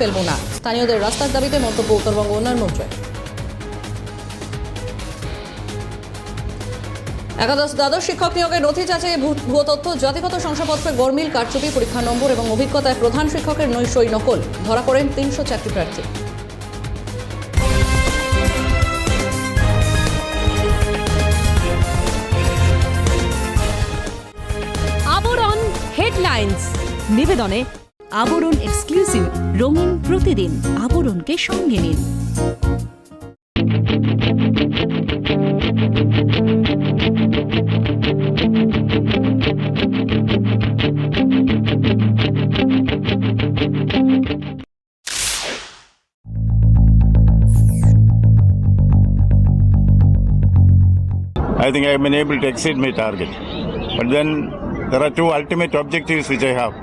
ফেলব না। স্থানীয়দের রাস্তার দাবিতে মন্তব্য উত্তরবঙ্গ উন্নয়ন মন্ত্রী একাদশ দ্বাদশ শিক্ষক নিয়োগের নথি যাচাই ভুয়ো তথ্য জাতিগত শংসাপত্রে গরমিল কারচুপি পরীক্ষা নম্বর এবং অভিজ্ঞতায় প্রধান শিক্ষকের নৈশই নকল, ধরা পড়েন তিনশো চাকরি প্রার্থী। নিবেদনে আবরণ এক্সক্লুসিভ রঙিন প্রতিদিন আবরণকে সঙ্গে নিন I think I have been able to exceed my target. But then there are two ultimate objectives which I have,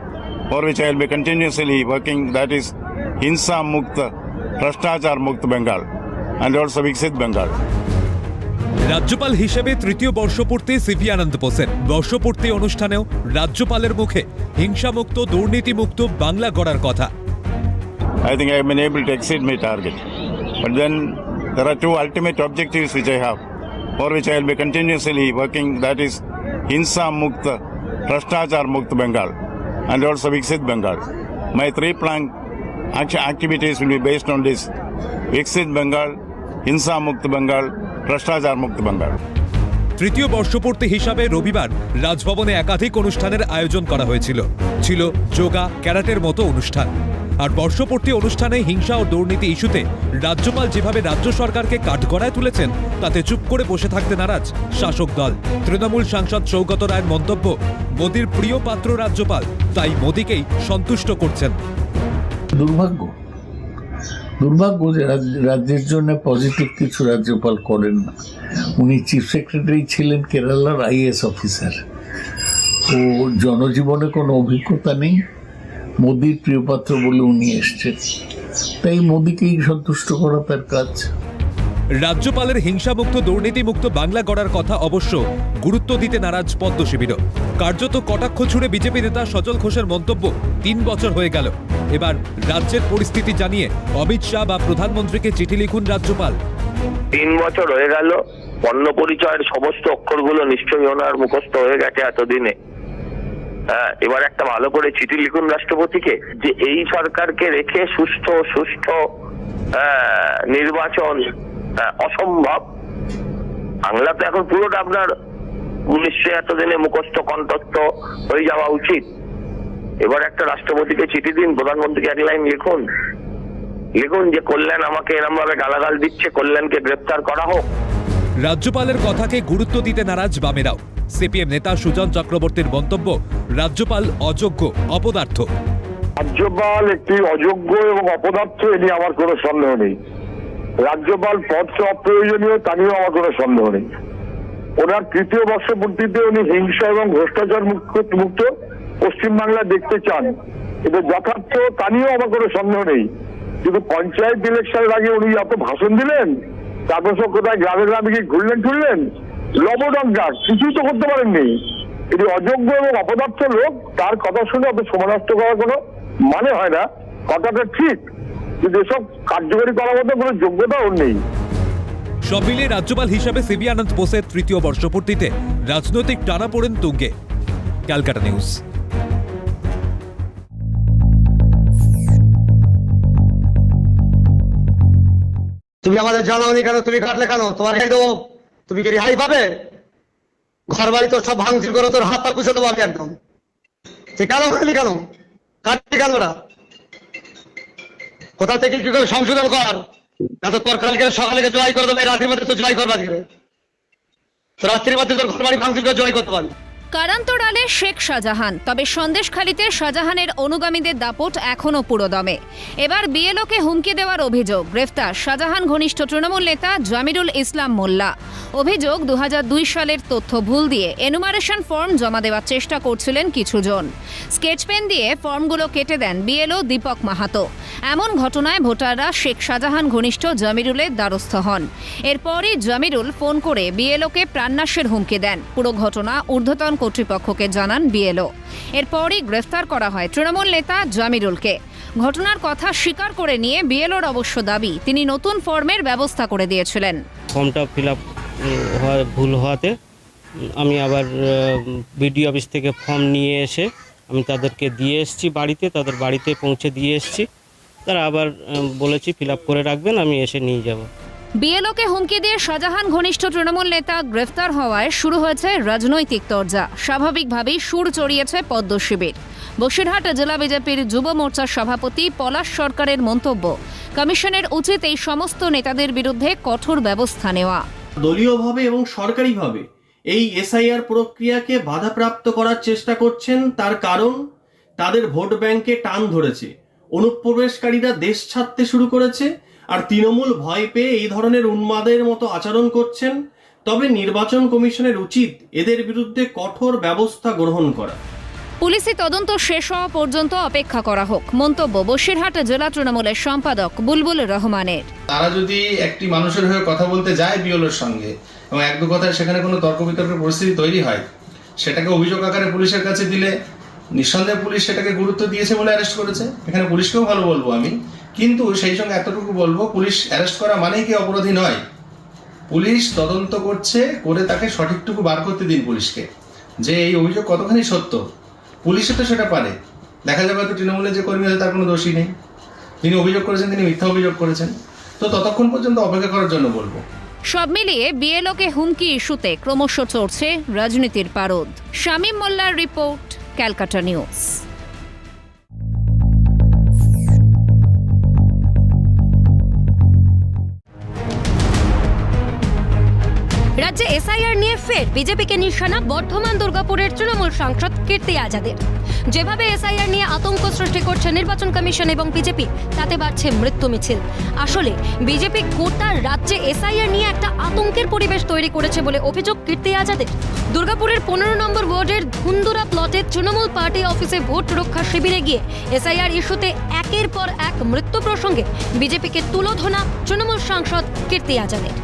for which I will be continuously working, that is Hinsa Mukta, Prashtachar Mukta Bengal, and also Vixit Bengal. রাজ্যপাল হিসেবে তৃতীয় বর্ষপূর্তি CV আনন্দ বোসের বর্ষপূর্তি অনুষ্ঠানেও রাজ্যপালের মুখে হিংসামুক্ত দুর্নীতিমুক্ত বাংলা গড়ার কথা। I think I mean able to exceed my target but then there are two ultimate objectives which I have for which I will be continuously working that is হিংসা মুক্ত ভ্রষ্টাচার মুক্ত Bengal and also Viksit Bengal. My three plank act- activities will be based on this Viksit Bengal, Hinsa Mukt Bengal, Bhrashtachar Mukt Bengal. তৃতীয় বর্ষপূর্তি হিসাবে রবিবার রাজভবনে একাধিক অনুষ্ঠানের আয়োজন করা হয়েছিল ছিল যোগা ক্যারাটের মতো অনুষ্ঠান আর বর্ষপূর্তি অনুষ্ঠানে হিংসা ও দুর্নীতি ইস্যুতে রাজ্যপাল যেভাবে রাজ্য সরকারকে কাঠগড়ায় তুলেছেন, তাতে চুপ করে বসে থাকতে নারাজ শাসক দল। তৃণমূল সাংসদ সৌগত রায়ের মন্তব্য, মোদির প্রিয় পাত্র রাজ্যপাল, তাই মোদিকেই সন্তুষ্ট করছেন। দুর্ভাগ্য। দুর্ভাগ্য যে রাজ্যের জন্য পজিটিভ কিছু রাজ্যপাল করেন না। উনি চিফ সেক্রেটারি ছিলেন কেরালার আইএস অফিসার ও জনজীবনে কোনো অভিজ্ঞতা নেই। মোদির প্রিয়পাত্র বলে উনি এসছেন। তাই মোদিকেই সন্তুষ্ট করা তার কাজ। রাজ্যপালের হিংসামুক্ত দুর্নীতিমুক্ত বাংলা গড়ার কথা অবশ্য গুরুত্ব দিতে নারাজ পদ্ম শিবিরও। কার্যত কটাক্ষ ছুড়ে বিজেপি নেতা সজল ঘোষের মন্তব্য তিন বছর হয়ে গেল। এবার রাজ্যের পরিস্থিতি জানিয়ে অমিত শাহ বা প্রধানমন্ত্রীকে চিঠি লিখুন রাজ্যপাল। তিন বছর হয়ে গেল পণ্য পরিচয়ের সমস্ত অক্ষরগুলো নিশ্চয়ই ওনার মুখস্থ হয়ে গেছে এতদিনে। এবার একটা ভালো করে চিঠি লিখুন রাষ্ট্রপতিকে যে এই সরকারকে রেখে সুস্থ আহ, নির্বাচন অসম্ভব। বাংলা তো এখন পুরোটা আপনার উনিশশো এতদিনে মুখস্থ কণ্ঠস্থ হয়ে যাওয়া উচিত। এবার একটা রাষ্ট্রপতিকে চিঠি দিন প্রধানমন্ত্রীকে এক লাইন লিখুন। লিখুন যে কল্যাণ আমাকে এরম ভাবে গালাগাল দিচ্ছে কল্যাণকে গ্রেপ্তার করা হোক। রাজ্যপালের কথাকে গুরুত্ব দিতে নারাজ বামেরাও। সিপিএম নেতা সুজন চক্রবর্তীর মন্তব্য, রাজ্যপাল অযোগ্য, অপদার্থ। রাজ্যপাল একটি অযোগ্য এবং অপদার্থ, এ নিয়ে আমার কোনো সন্দেহ নেই। রাজ্যপাল পদটা অপ্রয়োজনীয়, তা নিয়েও আমার কোনো সন্দেহ নেই। ওনার তৃতীয় বর্ষপূর্তিতে উনি হিংসা এবং ভ্রষ্টাচার মুক্ত মুক্ত পশ্চিমবাংলা দেখতে চান। কিন্তু যথার্থ, তা নিয়েও আমার কোনো সন্দেহ নেই। কিন্তু পঞ্চায়েত ইলেকশনের আগে উনি এত ভাষণ দিলেন, তারপর সব কোথায় গ্রামে গ্রামে গিয়ে ঘুরলেন টুরলেন লবডঙ্কা কিছুই তো করতে পারেননি। এটি অযোগ্য এবং অপদার্থ লোক তার কথা শুনে অত সমানষ্ট করার কোনো মানে হয় না। কথাটা ঠিক কিন্তু এসব কার্যকরী করার মতো কোনো যোগ্যতা ওর নেই। সব মিলিয়ে রাজ্যপাল হিসাবে সিবি আনন্দ বোসের তৃতীয় বর্ষপূর্তিতে রাজনৈতিক টানা পড়েন তুঙ্গে। ক্যালকাটা নিউজ। তুমি আমাদের জানাওনি কেন? তুমি কাটলে কেন? তোমার দেবো তুমি কি রেহাই পাবে? ঘর বাড়ি তো সব ভাঙচুর করে তোর হাত পা কুচে দেবো আমি একদম। সে কেন কাটলি কেন? কাটলি কেন ওরা? কোথা থেকে কি করে সংশোধন কর? না তো তোর কালকে সকালে জয় করে দেবে রাত্রির মধ্যে তো জয় করবা আজকে রাত্রির মধ্যে তোর ঘর বাড়ি ভাঙচুর করে জয় করতে পারবি। কারান্তরালে শেখ শাহজাহান, তবে সন্দেশখালিতে শাহজাহানের অনুগামীদের দাপট এখনও পুরোদমে। এবার বিএলওকে হুমকি দেওয়ার অভিযোগ, গ্রেফতার শাহজাহান ঘনিষ্ঠ তৃণমূল নেতা জামিরুল ইসলাম মোল্লা। অভিযোগ দু হাজার দুই সালের তথ্য ভুল দিয়ে এনুমারেশন ফর্ম জমা দেওয়ার চেষ্টা করছিলেন কিছুজন। স্কেচ পেন দিয়ে ফর্মগুলো কেটে দেন বিএলও দীপক মাহাতো। এমন ঘটনায় ভোটাররা শেখ শাহজাহান ঘনিষ্ঠ জামিরুলের দ্বারস্থ হন। এরপরই জামিরুল ফোন করে বিএলওকে প্রাণনাশের হুমকি দেন। পুরো ঘটনা ঊর্ধ্বতন কর্তৃপক্ষকে জানান বিএলও। এরপরই গ্রেফতার করা হয় তৃণমূল নেতা জামিরুলকে। ঘটনার কথা স্বীকার করে নিয়ে বিএলওর অবশ্য দাবি, তিনি নতুন ফর্মের ব্যবস্থা করে দিয়েছিলেন। ফর্মটা ফিল আপ ভুল হওয়াতে আমি আবার বিডিও অফিস থেকে ফর্ম নিয়ে এসে আমি তাদেরকে দিয়ে এসেছি বাড়িতে, তাদের বাড়িতে পৌঁছে দিয়ে এসেছি। তারা আবার বলেছি ফিল করে রাখবেন আমি এসে নিয়ে যাব। বিএলওকে হুমকি দিয়ে শাহজাহান ঘনিষ্ঠ তৃণমূল নেতা গ্রেফতার হওয়ায় শুরু হয়েছে রাজনৈতিক তরজা। স্বাভাবিকভাবেই সুর চড়িয়েছে পদ্ম শিবির। বসিরহাট জেলা বিজেপির যুব মোর্চার সভাপতি পলাশ সরকারের মন্তব্য। কমিশনের উচিত এই সমস্ত নেতাদের বিরুদ্ধে কঠোর ব্যবস্থা নেওয়া। দলীয়ভাবে এবং সরকারিভাবে এই এসআইআর প্রক্রিয়াকে বাধাপ্রাপ্ত করার চেষ্টা করছেন তার কারণ তাদের ভোট ব্যাংকে টান ধরেছে। অনুপ্রবেশকারীরা দেশ ছাড়তে শুরু করেছে আর তৃণমূল ভয় পেয়ে এই ধরনের উন্মাদের মতো আচরণ করছেন। তবে নির্বাচন কমিশনের উচিত এদের বিরুদ্ধে কঠোর ব্যবস্থা গ্রহণ করা। পুলিশি তদন্ত শেষ হওয়া পর্যন্ত অপেক্ষা করা হোক। মন্তব্য বসিরহাট জেলা তৃণমূলের সম্পাদক বুলবুল রহমানের। তারা যদি একটি মানুষের হয়ে কথা বলতে যায় বিওলোর সঙ্গে এবং এক দু কথায় সেখানে কোনো তর্ক বিতর্কের পরিস্থিতি তৈরি হয় সেটাকে অভিযোগ আকারে পুলিশের কাছে দিলে নিঃসন্দেহে পুলিশ সেটাকে গুরুত্ব দিয়েছে বলে অ্যারেস্ট করেছে। এখানে পুলিশকেও ভালো বলব আমি। কিন্তু সেই সঙ্গে এতটুকু বলব, পুলিশ অ্যারেস্ট করা মানেই কি অপরাধী নয়? পুলিশ তদন্ত করছে করে তাকে সঠিকটুকু বার করতে দিন পুলিশকে। যে এই অভিযোগ কতখানি সত্য? পুলিশে তো সেটা পারে। দেখা যাবে হয়তো তৃণমূলের যে কর্মী আছে তার কোনো দোষী নেই। তিনি অভিযোগ করেছেন, তিনি মিথ্যা অভিযোগ করেছেন। তো ততক্ষণ পর্যন্ত অপেক্ষা করার জন্য বলব। সব মিলিয়ে বিএলওকে হুমকি ইস্যুতে ক্রমশ চড়ছে রাজনীতির পারদ। শামীম মোল্লার রিপোর্ট। ক্যালকাটা নিউজ রাজ্যে এসআইআর নিয়ে ফের বিজেপিকে নিশানা, বর্ধমান, দুর্গাপুরের তৃণমূল সাংসদ কীর্তি আজাদের। যেভাবে এসআইআর নিয়ে আতঙ্ক সৃষ্টি করছে নির্বাচন কমিশন এবং বিজেপি, তাতে বাড়ছে মৃত্যু মিছিল। আসলে, বিজেপি গোটা রাজ্যে এসআইআর নিয়ে একটা আতঙ্কের পরিবেশ তৈরি করেছে বলে অভিযোগ কীর্তি আজাদের। দুর্গাপুরের পনেরো নম্বর ওয়ার্ডের ধুন্দুরা প্লটে তৃণমূল পার্টি অফিসে ভোট রক্ষা শিবিরে গিয়ে এসআইআর ইস্যুতে একের পর এক মৃত্যু প্রসঙ্গে বিজেপিকে তুলোধনা তৃণমূল সাংসদ কীর্তি আজাদের।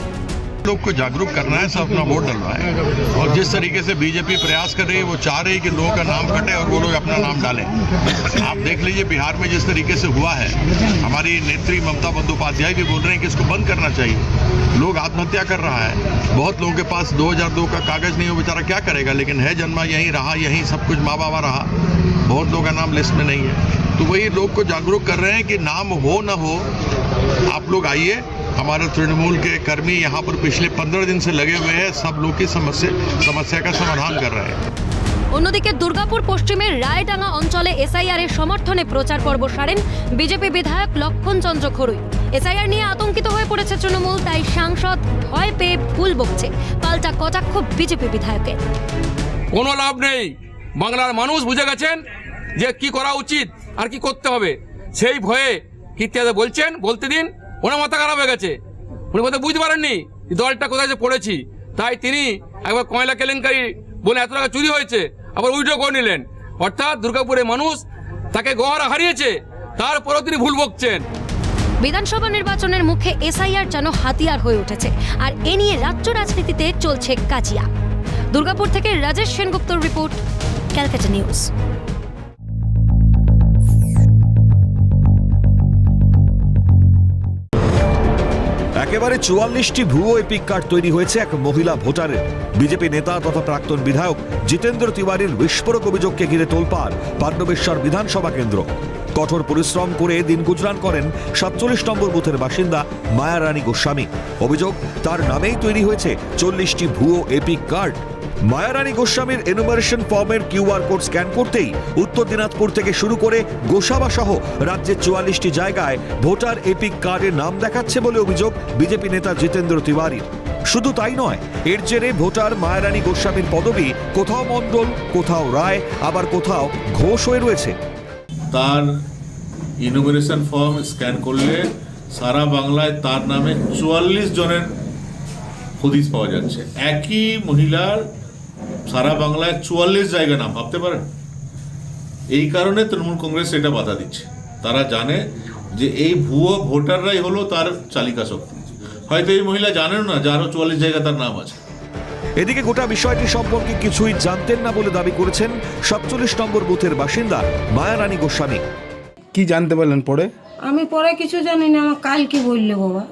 लोग को जागरूक करना है, सब अपना वोट डलवाएँ। और जिस तरीके से बीजेपी प्रयास कर रही है, वो चाह रही है कि लोगों का नाम कटे और वो लोग अपना नाम डालें। आप देख लीजिए, बिहार में जिस तरीके से हुआ है, हमारी नेत्री ममता बंदोपाध्याय भी बोल रहे हैं कि इसको बंद करना चाहिए। लोग आत्महत्या कर रहा है। बहुत लोगों के पास 2002 का कागज़ नहीं हो बेचारा क्या करेगा? लेकिन है जन्मा, यहीं रहा, यहीं सब कुछ माँ बाबा रहा। बहुत लोगों का नाम लिस्ट में नहीं है। तो वही लोग को जागरूक कर रहे हैं कि नाम हो, न हो, आप लोग आइए। हमारे तृणमूल के कर्मी यहाँ पर पिछले पंद्रह दिन से लगे हुए हैं सब लोग की समस्या समस्या का समाधान कर रहे हैं অন্যদিকে দুর্গাপুর পশ্চিমের রায়ডাঙ্গা অঞ্চলে এসআইআর এর সমর্থনে প্রচার পর্ব সারেন বিজেপি বিধায়ক লক্ষণ চন্দ্র খড়ুই এসআইআর নিয়ে আতঙ্কিত হয়ে পড়েছে তৃণমূল তাই সাংসদ ভয় পেয়ে ভুল বকছে পাল্টা কটাক্ষ বিজেপি বিধায়কের কোনো লাভ নেই বাংলার মানুষ বুঝে গেছেন যে কি করা উচিত আর কি করতে হবে সেই ভয়ে কীর্তিয়াদা বলছেন বলতে দিন ওনার মাথা খারাপ হয়ে গেছে। উনি বোধহয় বুঝতে পারেননি দলটা কোথায় যে পড়েছি। তাই তিনি একবার কয়লা কেলেঙ্কারি বলে এত টাকা চুরি হয়েছে, আবার উইড্রো করে নিলেন। অর্থাৎ দুর্গাপুরের মানুষ তাকে গহরা হারিয়েছে তারপরেও তিনি ভুল বকছেন। বিধানসভা নির্বাচনের মুখে এসআইআর যেন হাতিয়ার হয়ে উঠেছে, আর এ নিয়ে রাজ্য রাজনীতিতে চলছে কাজিয়া। দুর্গাপুর থেকে রাজেশ সেনগুপ্তর রিপোর্ট, ক্যালকাটা নিউজ। একেবারে চুয়াল্লিশটি ভুয়ো এপিক কার্ড তৈরি হয়েছে এক মহিলা ভোটারের। বিজেপি নেতা তথা প্রাক্তন বিধায়ক জিতেন্দ্র তিওয়ারির বিস্ফোরক অভিযোগকে ঘিরে তোলপাড়, পাণ্ডবেশ্বর বিধানসভা কেন্দ্র। কঠোর পরিশ্রম করে দিন গুজরান করেন সাতচল্লিশ নম্বর বুথের বাসিন্দা মায়া মায়ারানী গোস্বামী। অভিযোগ, তার নামেই তৈরি হয়েছে চল্লিশটি ভুয়ো এপিক কার্ড। মায়ারানী গোস্বামীর এনুমারেশন ফর্মের কিউআর কোড স্ক্যান করতেই উত্তর দিনাজপুর থেকে শুরু করে গোসাবা সহ রাজ্যের চুয়াল্লিশটি জায়গায় ভোটার এপিক কার্ডের নাম দেখাচ্ছে বলে অভিযোগ বিজেপি নেতা জিতেন্দ্র তিওয়ারির। শুধু তাই নয়, এর জেরে ভোটার মায়ারানী গোস্বামীর পদবি কোথাও মণ্ডল, কোথাও রায়, আবার কোথাও ঘোষ হয়ে রয়েছে। তার ইনোমিনেশন ফর্ম স্ক্যান করলে সারা বাংলায় তার নামে চুয়াল্লিশ জনের হদিস পাওয়া যাচ্ছে। একই মহিলার সারা বাংলায় চুয়াল্লিশ জায়গা নাম ভাবতে পারেন? এই কারণে তৃণমূল কংগ্রেস এটা বাধা দিচ্ছে। তারা জানে যে এই ভুয়ো ভোটাররাই হলো তার চালিকা শক্তি। হয়তো এই মহিলা জানেন না যে আরও চুয়াল্লিশ জায়গা তার নাম আছে। এদিকে গোটা বিষয়টি সম্পর্কে কিছুই জানতেন না বলে দাবি করেছেন সাতচল্লিশ নম্বর বুথের বাসিন্দা মায়ারানী গোস্বামী। কি জানতে পারলেন পরে? আমি পরে কিছু জানি না আমার কালকে বললে বাবা?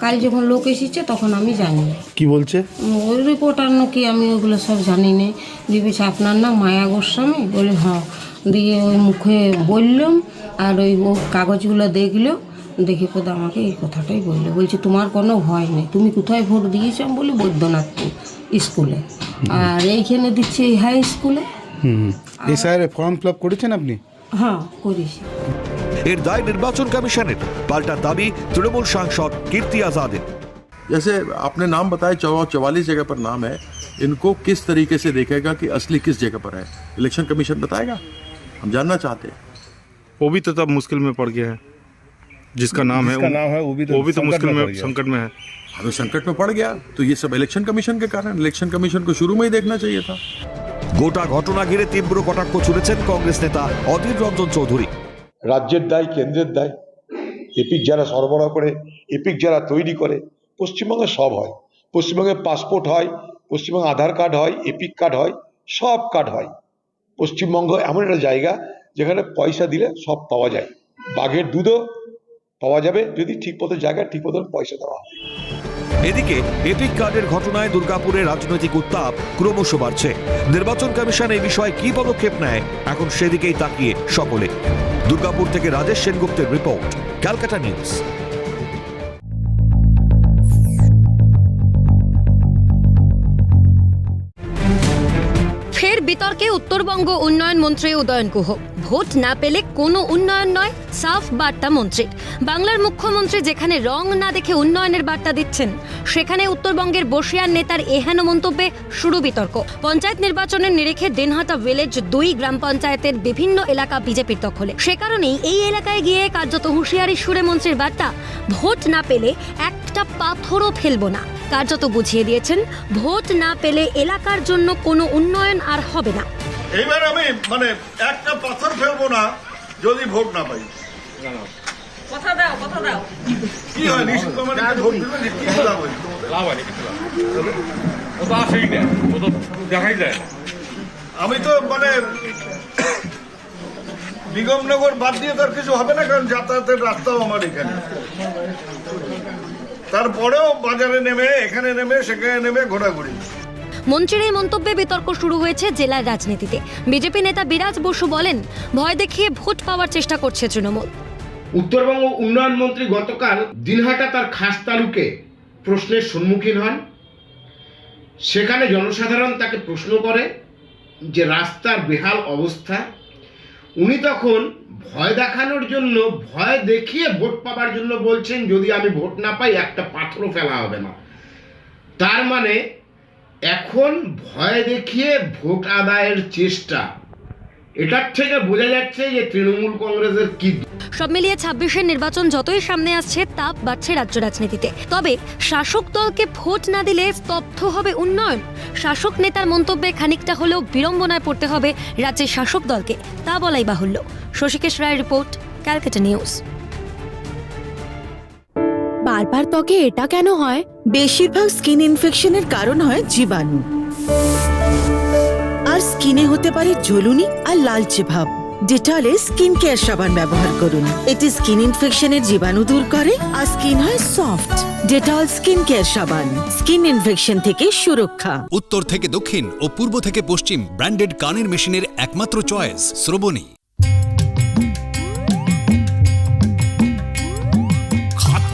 কাল যখন লোক এসেছে তখন আমি জানি। কি বলছে? ওই রিপোর্টার নাকি আমি ওগুলো সব জানি না। দিয়ে বলছে আপনার নাম মায়া গোস্বামী? বলে হ্যাঁ। দিয়ে ওই মুখে বললাম আর ওই ও কাগজগুলো দেখল। দেখে পদ আমাকে এই কথাটাই বলল। বলছে তোমার কোনো ভয় নেই। তুমি কোথায় ভোট দিয়েছ? আমি বলি বৈদ্যনাথপুর স্কুলে। আর এইখানে দিচ্ছে এই হাই স্কুলে হুম এসআইআর ফর্ম ফিল আপ করেছেন আপনি? হ্যাঁ করেছি। এর দায় নির্বাচন কমিশনের পাল্টা দাবি তৃণমূল সাংসদ কীর্তি আজাদের जैसे आपने नाम बताया चौ चवालीस जगह पर नाम है इनको किस तरीके से देखेगा कि असली किस जगह पर है इलेक्शन कमीशन बताएगा हम जानना चाहते हैं वो भी तो तब मुश्किल में पड़ गया है जिसका नाम है जिसका नाम है, वो भी तो वो भी तो संकट मुश्किल में में पड़ गया। संकट में है हाँ तो संकट में पड़ गया तो ये सब इलेक्शन कमीशन के कारण इलेक्शन कमीशन को शुरू में ही देखना चाहिए था গোটা ঘটনা ঘিরে তীব্র কটাক্ষ ছুড়েছেন কংগ্রেস নেতা অধীর রঞ্জন চৌধুরী রাজ্যের দায়, কেন্দ্রের দায়। এপিক যারা সরবরাহ করে, এপিক যারা তৈরি করে, পশ্চিমবঙ্গে সব হয়। পশ্চিমবঙ্গে পাসপোর্ট হয়, পশ্চিমবঙ্গে আধার কার্ড হয়, এপিক কার্ড হয়, সব কার্ড হয়। পশ্চিমবঙ্গ এমন একটা জায়গা যেখানে পয়সা দিলে সব পাওয়া যায়। বাঘের দুধও পাওয়া যাবে যদি ঠিক মতো জায়গায় ঠিক মতো পয়সা দেওয়া হয়। এদিকে এপিক কার্ডের ঘটনায় দুর্গাপুরে রাজনৈতিক উত্তাপ ক্রমশ বাড়ছে। নির্বাচন কমিশন এই বিষয়ে কি পদক্ষেপ নেয়, এখন সেদিকেই তাকিয়ে সকলে। দুর্গাপুর থেকে রাজেশ সেনগুপ্তের রিপোর্ট, ক্যালকাটা নিউজ। বিতর্কে উত্তরবঙ্গ উন্নয়ন মন্ত্রী উদয়ন গুহ। ভোট না পেলে কোনো উন্নয়ন নয়, সাফ বার্তা মন্ত্রীর। বাংলার মুখ্যমন্ত্রী যেখানে রং না দেখে উন্নয়নের বার্তা দিচ্ছেন, সেখানে উত্তরবঙ্গের বসিয়ার নেতার এহেন মন্তব্যে শুরু বিতর্ক। পঞ্চায়েত নির্বাচনের নিরিখে দিনহাটা ভিলেজ দুই গ্রাম পঞ্চায়েতের বিভিন্ন এলাকা বিজেপির দখলে। সে কারণেই এই এলাকায় গিয়ে কার্যত হুঁশিয়ারি সুরে মন্ত্রীর বার্তা, ভোট না পেলে একটা পাথরও ফেলব না। কার্যত বুঝিয়ে দিয়েছেন, ভোট না পেলে এলাকার জন্য কোনো উন্নয়ন আর হবে না। এইবার আমি মানে একটা পাথর ফেলব না যদি ভোট না পাই। কথা দাও কথা দাও। কি হয় নিশ্চিত মানে ভোট দিলে কি লাভ হয়। লাভ হয়নি কিছু লাভ ও তো আসেই না ও তো দেখাই যায় না। আমি তো মানে নিগমনগর বাদ দিয়ে তো আর কিছু হবে না কারণ যাতায়াতের রাস্তাও আমার এখানে। তারপরেও বাজারে নেমে এখানে নেমে সেখানে নেমে ঘোরাঘুরি। মন্ত্রীর এই মন্তব্যে বিতর্ক শুরু হয়েছে জেলার রাজনীতিতে। বিজেপি নেতা বিরাজ বসু বলেন, ভয় দেখিয়ে ভোট পাওয়ার চেষ্টা করছে তৃণমূল। উত্তরবঙ্গ উন্নয়ন মন্ত্রী গতকাল দিনহাটা তার খাস তালুকে প্রশ্নের সম্মুখীন হন। সেখানে জনসাধারণ তাকে প্রশ্ন করে যে রাস্তার বেহাল অবস্থা। উনি তখন ভয় দেখানোর জন্য, ভয় দেখিয়ে ভোট পাবার জন্য বলছেন, যদি আমি ভোট না পাই, একটা পাথরও ফেলা হবে না। তার মানে এখন ভয় দেখিয়ে ভোট আদায়ের চেষ্টা। এটার থেকে বোঝা যাচ্ছে যে তৃণমূল কংগ্রেসের কি সব মিলিয়ে ছাব্বিশের নির্বাচন যতই সামনে আসছে তাপ বাড়ছে রাজ্য রাজনীতিতে। তবে শাসক দলকে ভোট না দিলে স্তব্ধ হবে উন্নয়ন। শাসক নেতার মন্তব্যে খানিকটা হলেও বিড়ম্বনায় পড়তে হবে রাজ্যের শাসক দলকে। তা বলাই বাহুল্য। শশীকেশ রায়ের রিপোর্ট ক্যালকাটা নিউজ। বারবার ত্বকে এটা কেন হয়? বেশিরভাগ স্কিন ইনফেকশনের কারণ হয় জীবাণু। আর স্কিনে হতে পারে জ্বলুনি আর লালচে ভাব। ডেটলে স্কিন কেয়ার সাবান ব্যবহার করুন। এটি স্কিন ইনফেকশনের জীবাণু দূর করে আর স্কিন হয় সফট। ডেটল স্কিন কেয়ার সাবান, স্কিন ইনফেকশন থেকে সুরক্ষা। উত্তর থেকে দক্ষিণ ও পূর্ব থেকে পশ্চিম ব্র্যান্ডেড কানের মেশিনের একমাত্র চয়েস, শ্রবণী।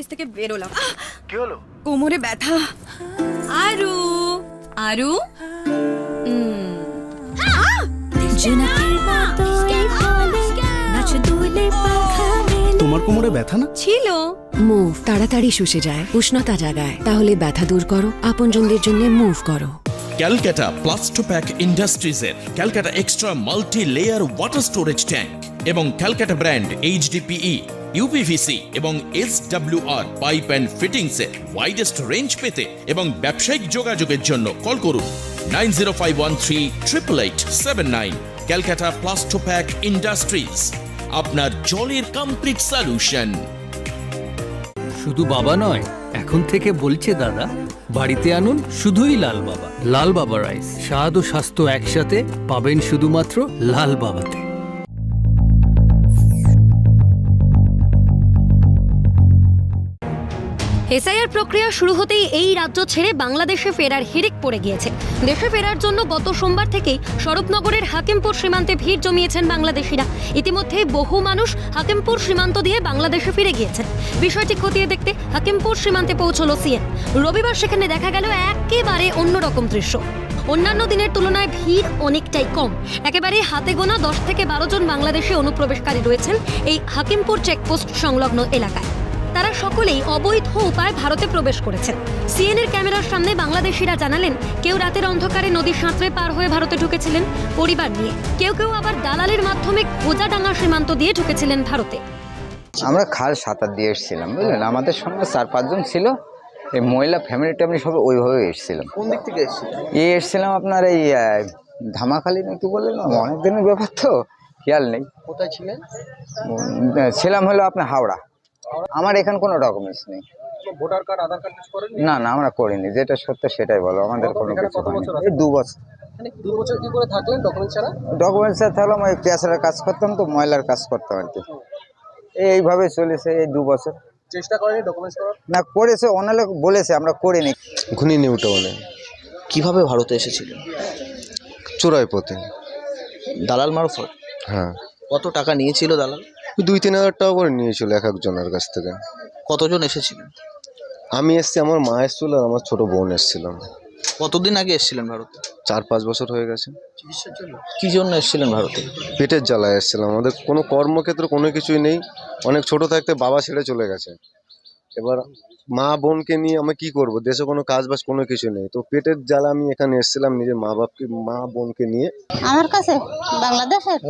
office থেকে বেরোলাম। কি হলো? কোমরে ব্যথা। আরু? আরু? তোমার কোমরে ব্যথা না? ছিল। মুভ তাড়াতাড়ি শুষে যায় উষ্ণতা জাগায়। তাহলে ব্যথা দূর করো আপনজনদের জন্য মুভ করো। Calcutta Plastopack ইন্ডাস্ট্রিজের Calcutta extra multi layer water storage tank এবং ক্যালকাটা ব্র্যান্ড এইচডিপিই ইউপিভিসি এবং এস আর পাইপ অ্যান্ড ফিটিংসের ওয়াইডেস্ট রেঞ্জ পেতে এবং ব্যবসায়িক যোগাযোগের জন্য কল করুন nine zero five one three triple eight seven nine Calcutta Plastopack industries, আপনার জলের কমপ্লিট সলিউশন শুধু বাবা নয়, এখন থেকে বলছে দাদা, বাড়িতে আনুন শুধুই লাল বাবা। লাল বাবা রাইস স্বাদ ও স্বাস্থ্য একসাথে পাবেন শুধুমাত্র লাল বাবাতে। এসআইআর প্রক্রিয়া শুরু হতেই এই রাজ্য ছেড়ে বাংলাদেশে ফেরার হিড়িক পড়ে গিয়েছে। দেশে ফেরার জন্য গত সোমবার থেকেই স্বরূপনগরের হাকিমপুর সীমান্তে ভিড় জমিয়েছেন বাংলাদেশিরা। ইতিমধ্যে বহু মানুষ হাকিমপুর সীমান্ত দিয়ে বাংলাদেশে ফিরে গিয়েছেন। বিষয়টি খতিয়ে দেখতে হাকিমপুর সীমান্তে পৌঁছলো সিএন। রবিবার সেখানে দেখা গেল একেবারে অন্যরকম দৃশ্য। অন্যান্য দিনের তুলনায় ভিড় অনেকটাই কম। একেবারে হাতে গোনা দশ থেকে বারো জন বাংলাদেশি অনুপ্রবেশকারী রয়েছেন এই হাকিমপুর চেকপোস্ট সংলগ্ন এলাকায়। তারা সকলেই অবৈধ উপায় ভারতে প্রবেশ করেছেন। সিএনএর ক্যামেরার সামনে বাংলাদেশিরা জানালেন কেউ রাতের অন্ধকারে নদী সাঁতরে পার হয়ে ভারতে ঢুকেছিলেন পরিবার নিয়ে। কেউ কেউ আবার দালালের মাধ্যমে খোঁজাডাঙ্গা সীমান্ত দিয়ে ঢুকেছিলেন ভারতে। আমরা খাল সাঁতার দিয়ে এসেছিলাম বুঝলেন? আমাদের সঙ্গে চার পাঁচজন ছিল এই মহিলা ফ্যামিলি ট্যামিলি সব ওইভাবে এসেছিলাম। কোন দিক থেকে এসেছিলাম এই এসেছিলাম আপনার এই ধামাখালি নাকি বললেন? অনেক দিনের ব্যাপার তো খেয়াল নেই। কোথায় ছিলেন? ছিলাম হলো আপনার হাওড়া। আমার এখানে কোনো ডকুমেন্টস নেই। ভোটার কার্ড আধার কার্ড করেন না না আমরা করিনি। যেটা সত্য সেটাই বলো আমাদের কোনো কিছু হয়নি। এই দু বছর। এখানে দু বছর কি করে থাকলেন ডকুমেন্ট ছাড়া? ডকুমেন্টস থাকলাম ওই ক্যাশারের কাজ করতাম তো ময়লার কাজ করতাম আর কি। এইভাবে চলেছে এই দু বছর। চেষ্টা করেনি ডকুমেন্টস করার? না করেছে অনেক বলেছে আমরা করিনি। ঘুনি নিউ টাউনে কীভাবে ভারতে এসেছিলেন? চোরাই পথে দালাল মারফত? হ্যাঁ। কত টাকা নিয়েছিল দালাল? দুই তিন হাজার টাকা করে নিয়েছিল এক একজনের কাছ থেকে। কতজন এসেছিলেন? আমি এসছি আমার মা এসেছিল আর আমার ছোট বোন এসেছিলাম কতদিন আগে এসেছিলেন ভারতে? চার পাঁচ বছর হয়ে গেছে। কি জন্য এসেছিলেন ভারতে? পেটের জ্বালায় এসেছিলাম। আমাদের কোনো কর্মক্ষেত্র কোনো কিছুই নেই। অনেক ছোট থাকতে বাবা ছেড়ে চলে গেছে। এবার মা বোনকে নিয়ে আমি কি করব? দেশে কোনো কাজ বাজ কোনো কিছু নেই। তো পেটের জ্বালা আমি এখানে এসেছিলাম নিজের মা বাপকে মা বোনকে নিয়ে। আমার কাছে? বাংলাদেশের?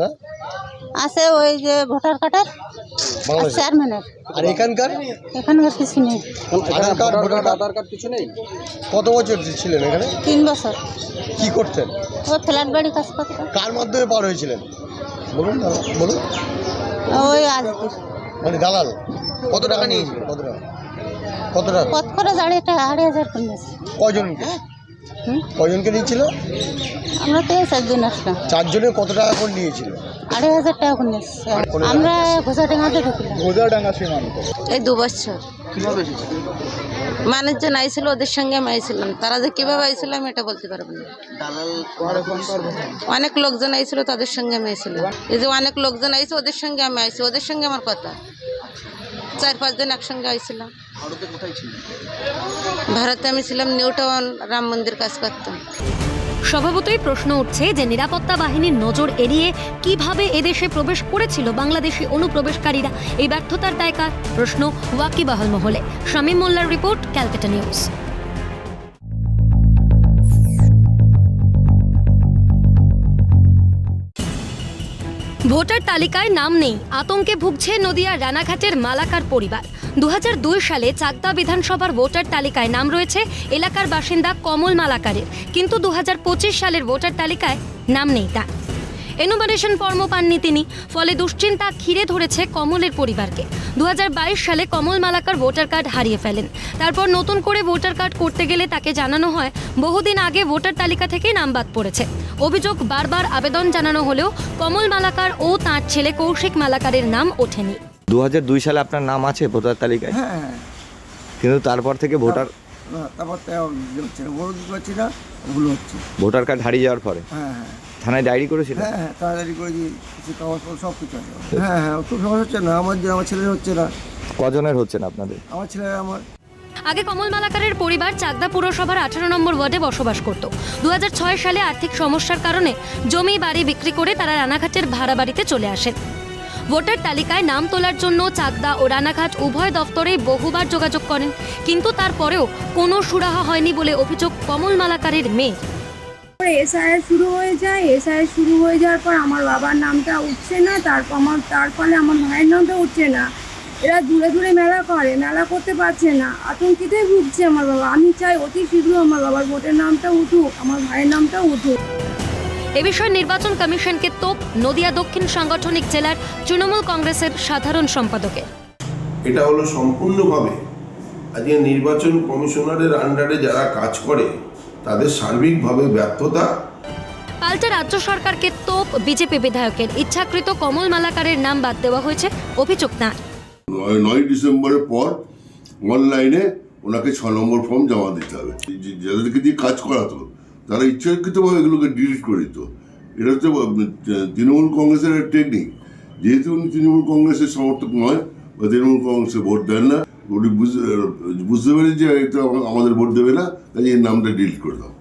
আছে ওই যে ভোটার কার্ডের? চেয়ারম্যানের। আর এখানকার? এখানকার কিছু নেই। Aadhaar card voter Aadhaar card কিছু নেই? কত বছর ছিলেন এখানে? তিন বছর। কি করতেন ওই ফ্ল্যাট বাড়ি কাজ করতাম কার মাধ্যমে পার হয়েছিলেন? বলুন বলুন। ওই আজকে মানে দালাল? কত টাকা নিয়েছিলেন কত টাকা? কত টাকা? কত করে আড়াই টাকা আড়াই হাজার করে নিয়েছে। কজনকে হুম? কজনকে নিয়েছিল আমরা তো এই চারজন আসলাম। চারজনে কত টাকা করে নিয়েছিল? আড়াই হাজার টাকা করে নিয়েছে। আমরা ঘোষাডাঙ্গাতে ঢুকলাম। গোদাডাঙ্গা সীমান্ত। এই দু বছর। কীভাবে মানুষজন আইছিল ওদের সঙ্গে আমি আইছিলাম। তারা যে কীভাবে আইছিল আমি এটা বলতে পারব না। অনেক লোকজন আইছিল তাদের সঙ্গে আমি আইছিলাম। এই যে অনেক লোকজন আইছে ওদের সঙ্গে আমি আইছি। ওদের সঙ্গে আমার কথা। চার পাঁচ দিন একসঙ্গে আইছিলাম। ভারতে কোথায় ভারতে আমি ছিলাম নিউ টাউন রাম মন্দির কাজ করতাম। স্বভাবতই প্রশ্ন উঠছে যে নিরাপত্তা বাহিনীর নজর এড়িয়ে কীভাবে এদেশে প্রবেশ করেছিল বাংলাদেশি অনুপ্রবেশকারীরা? এই ব্যর্থতার দায় কার প্রশ্ন ওয়াকিবাহল মহলে। শামীম মোল্লার রিপোর্ট ক্যালকাটা নিউজ। ভোটার তালিকায় নাম নেই। আতঙ্কে ভুগছে নদিয়ার রানাঘাটের মালাকার পরিবার। দু হাজার দুই সালে চাকদা বিধানসভার ভোটার তালিকায় নাম রয়েছে এলাকার বাসিন্দা কমল মালাকারের। কিন্তু দু হাজার পঁচিশ সালের ভোটার তালিকায় নাম নেই তার। এনুমারেশন ফর্ম পাননি তিনি। ফলে দুশ্চিন্তা ঘিরে ধরেছে কমলের পরিবারকে। দু হাজার বাইশ সালে কমল মালাকার ভোটার কার্ড হারিয়ে ফেলেন। তারপর নতুন করে ভোটার কার্ড করতে গেলে তাকে জানানো হয় বহুদিন আগে ভোটার তালিকা থেকে নাম বাদ পড়েছে। অভিযোগ বারবার আবেদন জানানো হলেও কমল মালাকার ও তাঁর ছেলে কৌশিক মালাকারের নাম ওঠেনি। দু হাজার দুই সালে আপনার নাম আছে ভোটার তালিকায়? হ্যাঁ। কিন্তু তারপর থেকে ভোটার তারপর হচ্ছে দিতে পারছি না ভুল হচ্ছে। ভোটার কার্ড হারিয়ে যাওয়ার পরে? হ্যাঁ হ্যাঁ। থানায় ডায়েরি করেছিলেন? হ্যাঁ হ্যাঁ তাড়াতাড়ি করে দিই কিছু কাগজপত্র সব কিছু আছে। হ্যাঁ হ্যাঁ খুব সমস্যা হচ্ছে না আমার যে আমার ছেলে হচ্ছে না। কজনের হচ্ছে না আপনাদের? আমার ছেলে আমার। আগে কমল মালাকারের পরিবার চাকদা পুরসভার আঠারো নম্বর ওয়ার্ডে বসবাস করত। দু হাজার ছয় সালে আর্থিক সমস্যার কারণে জমি বাড়ি বিক্রি করে তারা রানাঘাটের ভাড়া বাড়িতে চলে আসেন। ভোটার তালিকায় নাম তোলার জন্য চাকদা ও রানাঘাট উভয় দফতরেই বহুবার যোগাযোগ করেন কিন্তু তারপরেও কোনো সুরাহা হয়নি বলে অভিযোগ কমল মালাকারের মেয়ে এসআইআর শুরু হয়ে যায় এসআইআর শুরু হয়ে যাওয়ার পর আমার বাবার নামটা উঠছে না তারপর আমার তার ফলে আমার ভাইয়ের নামটা উঠছে না। এরা দূরে দূরে মেলা করে মেলা করতে পারছে না আতঙ্কিতে ভুগছে আমার বাবা। আমি চাই অতি শীঘ্র আমার বাবার ভোটের নামটা উঠুক আমার ভাইয়ের নামটা উঠুক। এ বিষয়ে নির্বাচন কমিশনকে তোপ নদিয়া দক্ষিণ সাংগঠনিক জেলার তৃণমূল কংগ্রেসের সাধারণ সম্পাদকের। এটা হলো সম্পূর্ণভাবে আজকে নির্বাচন কমিশনারের আন্ডারে যারা কাজ করে তাদের সার্বিকভাবে ব্যর্থতা। পাল্টা রাজ্য সরকারকে তোপ বিজেপি বিধায়কের ইচ্ছাকৃত কমল মালাকারের নাম বাদ দেওয়া হয়েছে অভিযোগ না নয় ডিসেম্বরের পর অনলাইনে ওনাকে ছ নম্বর ফর্ম জমা দিতে হবে। যে- যাদেরকে দিয়ে কাজ করাতো তারা ইচ্ছাকৃতভাবে এগুলোকে ডিলিট করে দিত। এটা হচ্ছে তৃণমূল কংগ্রেসের টেকনিক যেহেতু উনি তৃণমূল কংগ্রেসের সমর্থক নয় বা তৃণমূল কংগ্রেসে ভোট দেন না উনি বুঝ- বুঝতে পেরে যে এটা আমাদের ভোট দেবে না তাই এই নামটা ডিলিট করে দাও।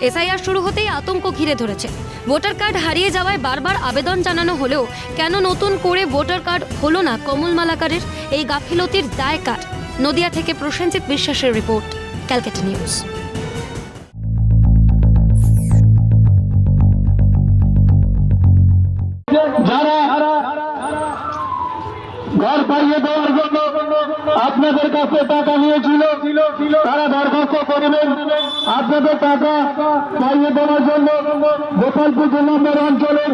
এসআইআর শুরু হতেই আতঙ্ক ঘিরে ধরেছে। ভোটার কার্ড হারিয়ে যাওয়ায় বারবার আবেদন জানানো হলেও কেন নতুন করে ভোটার কার্ড হলো না কমল মালাকারের? এই গাফিলতির দায় কার? নদিয়া থেকে প্রসেনজিৎ বিশ্বাসের রিপোর্ট ক্যালকাটা নিউজ। যারা ঘর পাইয়ে দেওয়ার আপনাদের কাছে টাকা নিয়েছিল। তারা দরখাস্ত করবেন। আপনাদের টাকা পাইয়ে দেওয়ার জন্য গোপালপুর দু নম্বর অঞ্চলে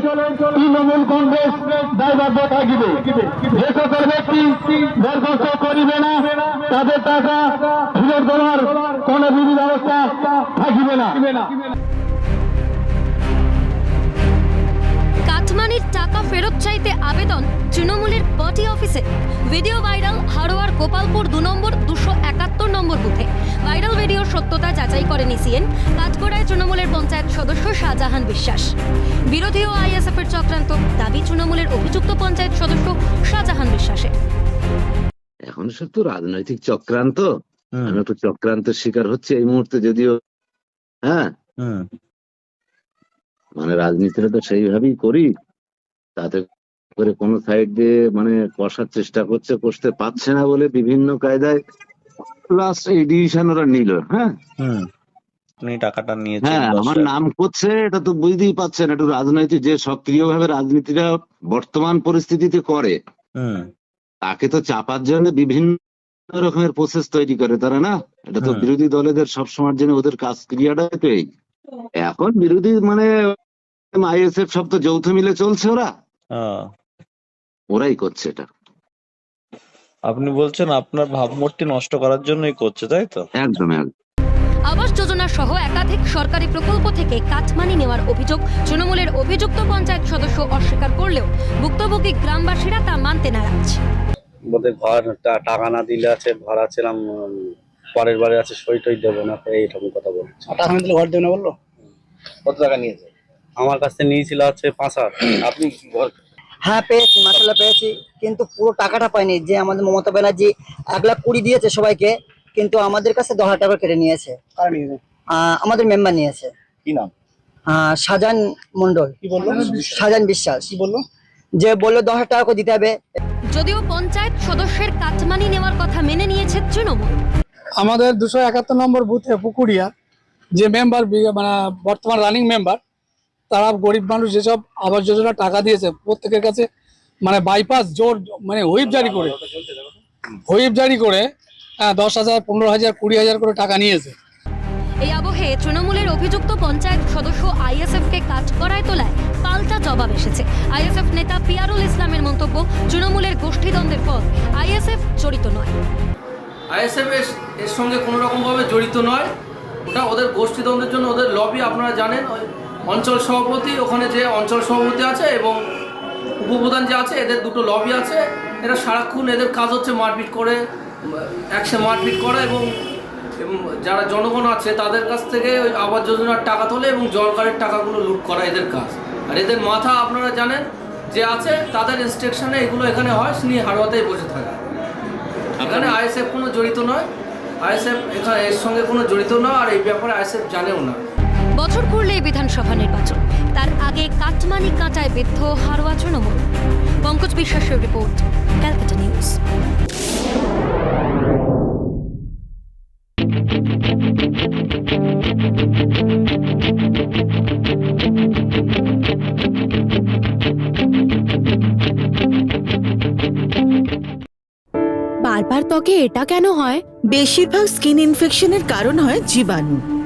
তৃণমূল কংগ্রেস দায়বদ্ধ থাকিবে। যে সকল ব্যক্তি দরখাস্ত করিবে না, তাদের টাকা ফেরত দেওয়ার কোনো বিধি ব্যবস্থা থাকিবে না। কাটমানির টাকা ফেরত চাইতে আবেদন তৃণমূলের পার্টি অফিসে। ভিডিও ভাইরাল হারোয়ার গোপালপুর দু নম্বর দুশো একাত্তর নম্বর বুথে। ভাইরাল ভিডিওর সত্যতা যাচাই করেন ইসিএন কাঠগড়ায় তৃণমূলের পঞ্চায়েত সদস্য শাহজাহান বিশ্বাস। বিরোধী ও আইএসএফ এর চক্রান্ত দাবি তৃণমূলের অভিযুক্ত পঞ্চায়েত সদস্য শাহজাহান বিশ্বাসের। এখন সব তো রাজনৈতিক চক্রান্ত। আমি একটু চক্রান্তের শিকার হচ্ছে এই মুহূর্তে যদিও। হ্যাঁ? মানে রাজনীতিটা তো সেইভাবেই করি। তাতে করে কোনো সাইড দিয়ে মানে কষার চেষ্টা করছে কষতে পারছে না বলে বিভিন্ন কায়দায় লাস্ট এই ডিসিশন ওরা নিল হ্যাঁ? আপনি টাকাটা নিয়েছেন হ্যাঁ আমার নাম করছে এটা তো বুঝতেই পারছেন একটু রাজনৈতিক যে সক্রিয়ভাবে রাজনীতিটা বর্তমান পরিস্থিতিতে করে তাকে তো চাপার জন্য বিভিন্ন রকমের প্রসেস তৈরি করে তারা না? এটা তো। বিরোধী দলেদের সবসময়ের জন্য ওদের কাজ এই। এখন বিরোধী মানে আইএসএফ সব তো যৌথ মিলে চলছে ওরা। ওরাই করছে এটা। আপনি বলছেন আপনার ভাবমূর্তি নষ্ট করার জন্যই করছে তাই তো? একদম একদম আবাস যোজনা সহ একাধিক সরকারি প্রকল্প থেকে কাটমানি নেওয়ার অভিযোগ তৃণমূলের অভিযুক্ত পঞ্চায়েত সদস্য অস্বীকার করলেও ভুক্তভোগী গ্রামবাসীরা তা মানতে নারাজ। বোধহয় ঘর টাকা না দিলে আছে ঘর আছিলাম উম, পরের বারে আছে সই টই দেবো না এইরকম কথা বলছে। টাকা না দিলে ঘর দেবে না বলল? কত টাকা নিয়েছে? আমার কাছে নিয়েছিল আছে পাঁচ হাজার। আপনি ঘর হ্যাঁ পেয়েছি মাসাল্লাহ পেয়েছি। কিন্তু পুরো টাকাটা পাইনি। যে আমাদের মমতা ব্যানার্জি এক লাখ কুড়ি দিয়েছে সবাইকে কিন্তু আমাদের কাছে দশ হাজার টাকা কেটে নিয়েছে। আহ, আমাদের মেম্বার নিয়েছে। কি নাম? আহ, শাহজাহান মন্ডল কি বলল? শাহজাহান বিশ্বাস। কি বলল? যে বলল দশ হাজার টাকা করে দিতে হবে। যদিও পঞ্চায়েত সদস্যের কাটমানি নেওয়ার কথা মেনে নিয়েছে তৃণমূল। আমাদের দুশো একাত্তর নম্বর বুথে পুকুরিয়া যে মেম্বার মানে বর্তমান রানিং মেম্বার তারা গরিব মানুষ যেসব আবাস যোজনা টাকা দিয়েছে প্রত্যেকের কাছে মানে বাইপাস জোর মানে হুইপ জারি করে। হুইপ জারি করে হ্যাঁ, দশ হাজার পনেরো হাজার কুড়ি হাজার করে টাকা নিয়েছে। এই আবহে তৃণমূলের অভিযুক্ত পঞ্চায়েত সদস্য আইএসএফ কে কাজ করায় তোলায় পাল্টা জবাব এসেছে। আইএসএফ নেতা পিয়ারুল ইসলামের মন্তব্য তৃণমূলের গোষ্ঠীদ্বন্দ্বের পর আইএসএফ জড়িত নয়। আইএসএফ এর সঙ্গে কোনো রকমভাবে জড়িত নয়। ওটা ওদের গোষ্ঠীদ্বন্দ্বের জন্য ওদের লবি আপনারা জানেন। অঞ্চল সভাপতি ওখানে যে অঞ্চল সভাপতি আছে এবং উপপ্রধান যে আছে এদের দুটো লবি আছে। এরা সারাক্ষণ এদের কাজ হচ্ছে মারপিট করে একসাথে মারপিট করা এবং যারা জনগণ আছে তাদের কাছ থেকে ওই আবাস যোজনার টাকা তোলে এবং জলকারের টাকাগুলো লুট করা এদের কাজ। আর এদের মাথা আপনারা জানেন যে আছে তাদের ইনস্ট্রাকশনে এগুলো এখানে হয় তিনি হারোয়াতেই বসে থাকে। এখানে আইএসএফ কোনো জড়িত নয়। আইএসএফ এখানে এর সঙ্গে কোনো জড়িত নয় আর এই ব্যাপারে আইএসএফ জানেও না। বছর করলেই বিধানসভা নির্বাচন। তার আগে কাটমানি কাঁটায় বিদ্ধ হারোয়া তৃণমূল। পঙ্কজ বিশ্বাসের রিপোর্ট, ক্যালকাটা নিউজ। বারবার ত্বকে এটা কেন হয়? বেশিরভাগ স্কিন ইনফেকশনের কারণ হয় জীবাণু।